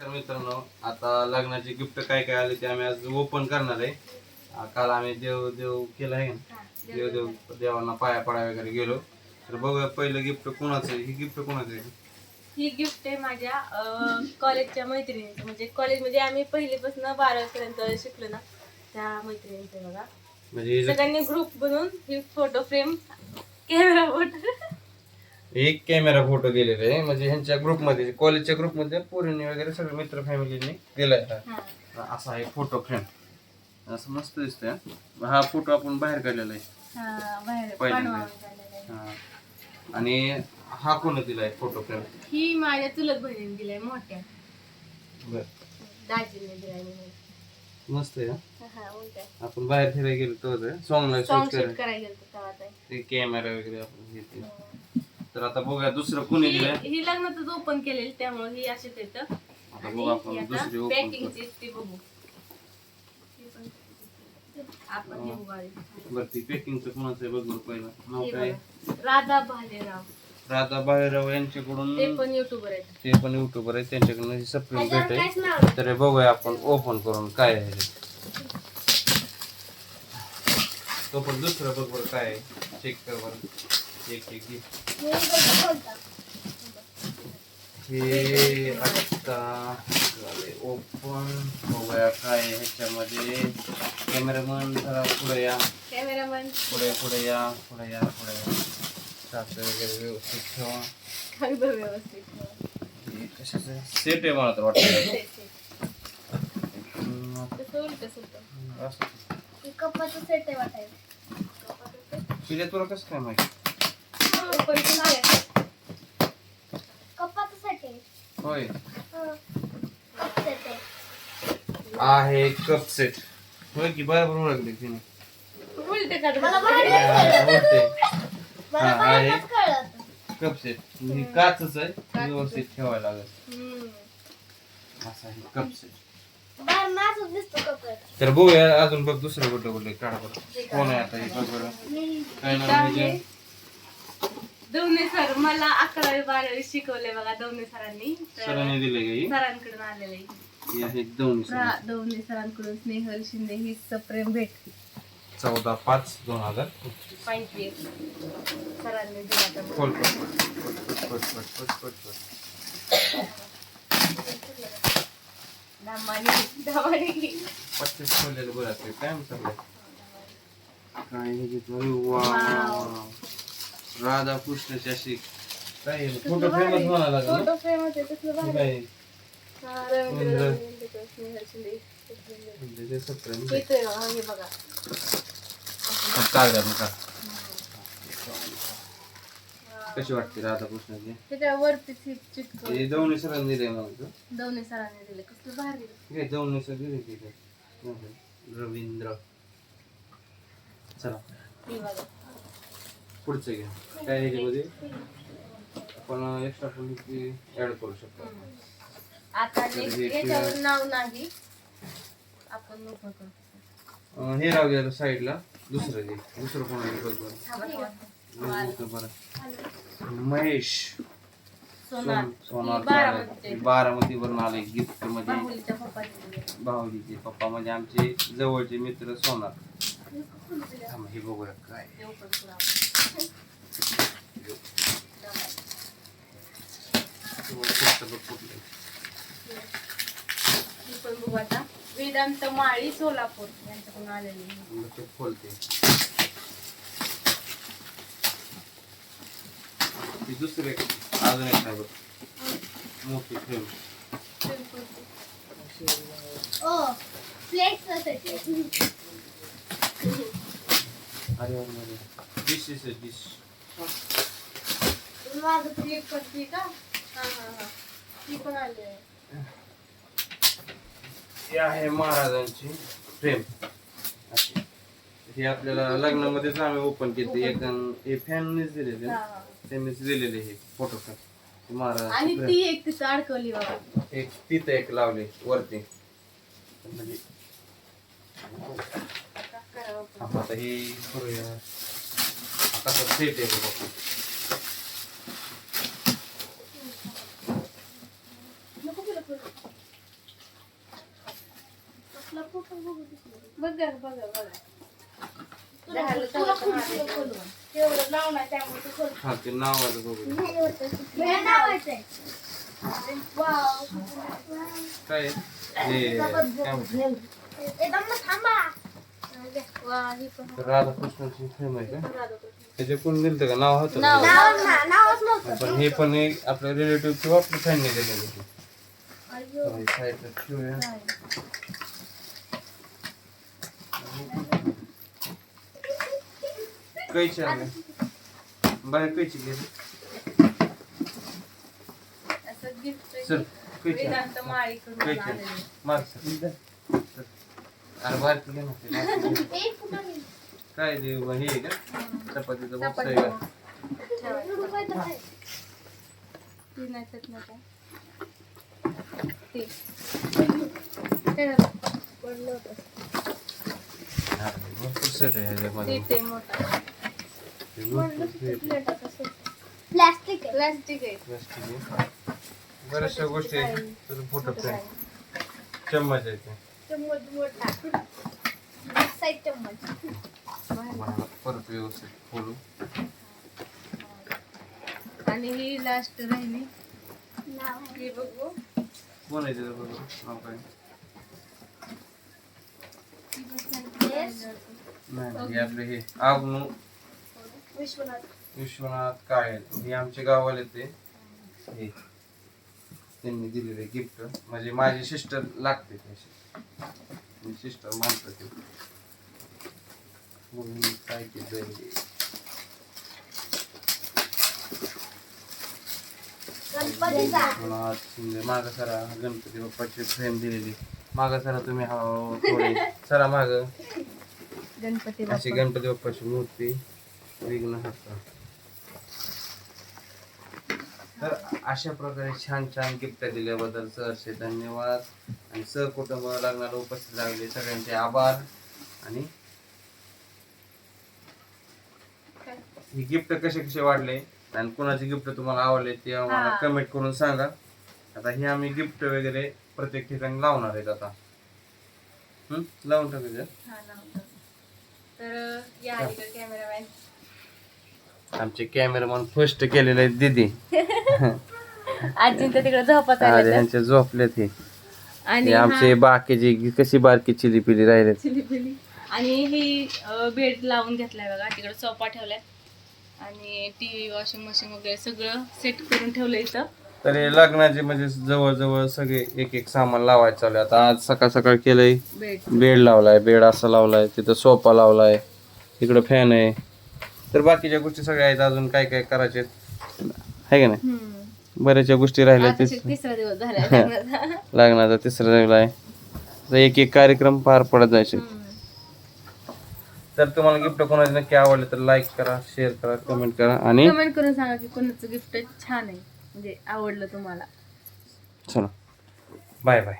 तर मित्रांनो आता लग्नाचे गिफ्ट काय काय आले ते आम्ही आज ओपन करणार आहे. आ, काल आम्ही देव देव केला आहे देव देव देवांना पाया पडा वगैरे गेलो. तर बघूया पहिलं गिफ्ट कोणाचं आहे? हे गिफ्ट कोणाचं आहे? ही गिफ्ट आहे माझ्या अं, कॉलेजच्या मैत्रिणींचं. म्हणजे कॉलेजमध्ये आम्ही पहिलीपासून बारावीपर्यंत शिकलो ना त्या मैत्रिणींचं बघा. म्हणजे हे जे- सगळ्यांनी ग्रुप बनवून ही फोटो फ्रेम कॅमेरा फोटो एक कॅमेरा फोटो दिलेला आहे म्हणजे ह्यांच्या ग्रुपमध्ये कॉलेजच्या ग्रुपमध्ये पोरींनी वगैरे सगळे मित्र फॅमिलीने दिलाय हा. असा आहे फोटो फ्रेम असं मस्त दिसतोय हा. हा फोटो आपण बाहेर काढलेला आहे बाहेर पहिल्यांदा. पानवाळून झालेलं आहे. हा. आणि हा कोण दिलाय फोटो फ्रेम ही माझ्या चुलत बहिणीने दिलाय मोठ्या बर दाजीने दिलाय मी मस्त आहे हा. हा मग काय आपण बाहेर फिरायला गेलो सॉंगला सॉन्ग शूट करायला तेव्हा ते. ते कॅमेरा वगैरे आपण घेते तर आता बघूया दुसरं कोणी दिलंय. ही ही लग्नातच ओपन केलेली त्यामुळे ही अशीच येतं आता बघू आपण दुसरी ओपन पॅकिंगची ती बघू. ही पण- आपण ही. बघू आधी. बरं ती पॅकिंगचं कोणाचं आहे बघ पहिलं. नाव हे काय बघा. राधा भालेराव. राधा यांच्याकडून ते पण युट्यूबर आहेत. ते पण युट्यूबर आहे त्यांच्याकडून ही भेट आहे तर हे बघूया आपण ओपन करून काय आहे ते. तो पण दुसरं बघ बरं काय आहे. चेक कर बरं. एक एक घे. हे आता झाले ओपन बघूया काय ह्याच्यामध्ये. कॅमेरामन जरा पुढे या. कॅमेरामॅन पुढे पुढे या पुढे या पुढे या. साखर वगैरे व्यवस्थित ठेवा. कागद व्यवस्थित ठेवा. हे कशाचं? सेट आहे मला तर वाटतं. कपाचं सेट आहे तुझ्या तुला कसं काय माहिती? होय. हं. आहे कप सेट होय की बरोबर ओळखले तिने उलटं काढ. मला हा, हा, आहे. कप सेट ही काचच आहे व्यवस्थित ठेवायला लागेल. हम्म. असं आहे कप सेट तर बघूया अजून बघ दुसरं कुठं कुठले काढा बरं. कोण आहे आता हे? बघ बरं. काय नाव? दवणे सर मला अकरावी बारावी शिकवले बघा दवणे सरांनी. सरांनी दिले का ही? सरांकडून आलेले ही आहे दोन्ही सर दवणे सरांकडून स्नेहल शिंदे ही सप्रेम भेट चौदा पाच दोन हजार पाहिजे सरांनी दिला तर खोल पट पट पट पट पट पट. दामाने दामाने पस्तीस खोललेलं बरं असते काय म्हणतात काय हे घेतलं अरे वा. वाव. राधा कृष्णाची अशी काय फोटो फेमस म्हणायला लागला फोटो तसलं ना? भारी. काय हा, रवींद्र रवींद्र. रवींद्र आहे हे बघा. कशी वाटते राधा कृष्णाची? सीट हे दोन्ही सरांनी दिले मला सरांनी दिले. कसलं भारी. दोन्ही सर दिले की काय? रवींद्र. चला. हे बघा. पुढचं घ्या. काय ह्याच्यामध्ये आपण एक्स्ट्रा पण ऍड करू शकतो. आता हे याच्यावर नाव नाही. आपण नको करू. अं, हे राहू द्या साईडला दुसरं घे. दुसरं कोणाला बघ बरं. बरं. महेश. सोनार. सोन- सोनार. बारामती वरून आले गिफ्टमध्ये बाहुलीच्या. भाऊजीचे पप्पा म्हणजे आमचे जवळचे मित्र सोनार. थांबा, हे बघूया काय. आपण. आता. वेदांत माळी सोलापूर यांच्याकडून आलेली. खोलते दुसरे अजून एक आहे बघ. मोठी फ्रेम अरे. डिश इज़ अ डिश का हा हा हा ती पण आली हे आहे महाराजांची फ्रेम अशी. हे आपल्याला लग्नामध्येच आम्ही ओपन केले एक हे फॅननीच दिलेले. दिलेले हे फ़ोटो फ्रेम आणि ती एक तिथं अडकवली बाबा. एक तिथं एक लावले वरती. म्हणजे. आता हे करूया. आता सेट आहे बघा नको तुला करू. फोटो बघू दिसले. बघा बघा बघा तुला झालं तुला तर खूप मागे दिवस ठेवलं. बोलवून. तेवढं लावणार त्यामुळे ते खोल. हा ते नावाचं बघू नाही होतं. हे लावायचंय. वाव. काय हे काय म्हणतात? ए, दम थांबा वा ही पण तर राधाकृष्णाची फ्रेम आहे का राधाकृष्ण. त्याचे कोण दिलं का नाव होतं नाव. का? नाव ना- नावच नव्हतं पण हे पण एक आपल्या रिलेटिव्ह किंवा आपल्या फॅनने दिलेलं होतं. अय्यो. हे साईडला ठेवूया. कैची आले बाहेर कैची गेली असं गिफ्ट सर कैची आण. वेदांत माळीकडून कैची आलेलं. मार सर सर. अरे बाहेर तुला ना ते ए, कुठं गेली? काय ते हे आहे का चपातीचं बॉक्स आहे का आहे? होतं. हा, भरपूर सेट आहे ह्याच्यामध्ये set आहे. प्लास्टिक आहे प्लास्टिक आहे Plastic आहे. बऱ्याचशा गोष्टी आहेत तर फोटो चम्मच आहे ते चम्मच मोठा साईड चम्मच मला परत व्यवस्थित खोलू आणि ही लास्ट राहिली. ही बघू. बघू नाव काय ती पण नाही नाही, हे आपले हे आगनू. विश्वनाथ विश्वनाथ काळे हे आमचे गावाले ते. हे त्यांनी दिलेले गिफ्ट म्हणजे माझी सिस्टर लागते सिस्टर मानतो ते गणपतीचा. विश्वनाथ शिंदे माग सरा गणपती बाप्पाची फ्रेम दिलेली माग सरा तुम्ही हा थोडे सरा माग गणपती अशी गणपती बाप्पाची मूर्ती विघ्न हरता तर अशा प्रकारे छान छान गिफ्ट दिल्याबद्दल सरचे धन्यवाद. आणि सहकुटुंब लग्नाला उपस्थित लागले सगळ्यांचे आभार आणि ही गिफ्ट कसे कसे वाढले आणि कोणाचे गिफ्ट तुम्हाला आवडले ते आम्हाला. कमेंट करून सांगा. आता हे आम्ही गिफ्ट वगैरे प्रत्येक ठिकाणी लावणार आहेत आता? लावून टाकायचं हा लावतो. तर या अलीकडे कॅमेरामॅन आमचे कॅमेरामॅन फर्स्ट केलेले आहेत दीदी. तिकडे झोपत आज आले ह्यांचे झोपलेत हे. आणि हे आमचे बाकीचे कशी बारकी चिली पिली राहिले चिलीपिली. आणि ही बेड लावून घेतलाय बघा. तिकडे सोफा ठेवलाय. आणि टीव्ही वॉशिंग मशीन वगैरे सगळं सेट करून ठेवलं इथं. तर हे लग्नाचे म्हणजे जवळजवळ सगळे एक एक सामान लावायचं चालू आहे. आता आज सकाळ सकाळ केलंय. बेड. बेड लावलाय बेड असा लावलाय तिथं सोफा लावलाय इकडं फॅन आहे. तर बाकीच्या गोष्टी सगळ्या आहेत अजून काय काय करायचे? आहे का नाही? बऱ्याचशा गोष्टी राहिल्या आता तेच. तिसरा दिवस झालाय लग्नाचा. तिसरा लागला आहे. तर एक एक कार्यक्रम पार पडत जायचे. तर तुम्हाला गिफ्ट कोणाचे नक्की आवडले तर लाईक करा शेअर करा कमेंट करा आणि कमेंट करून सांगा की कोणाचं गिफ्ट छान आहे म्हणजे आवडलं तुम्हाला. चला. Bye bye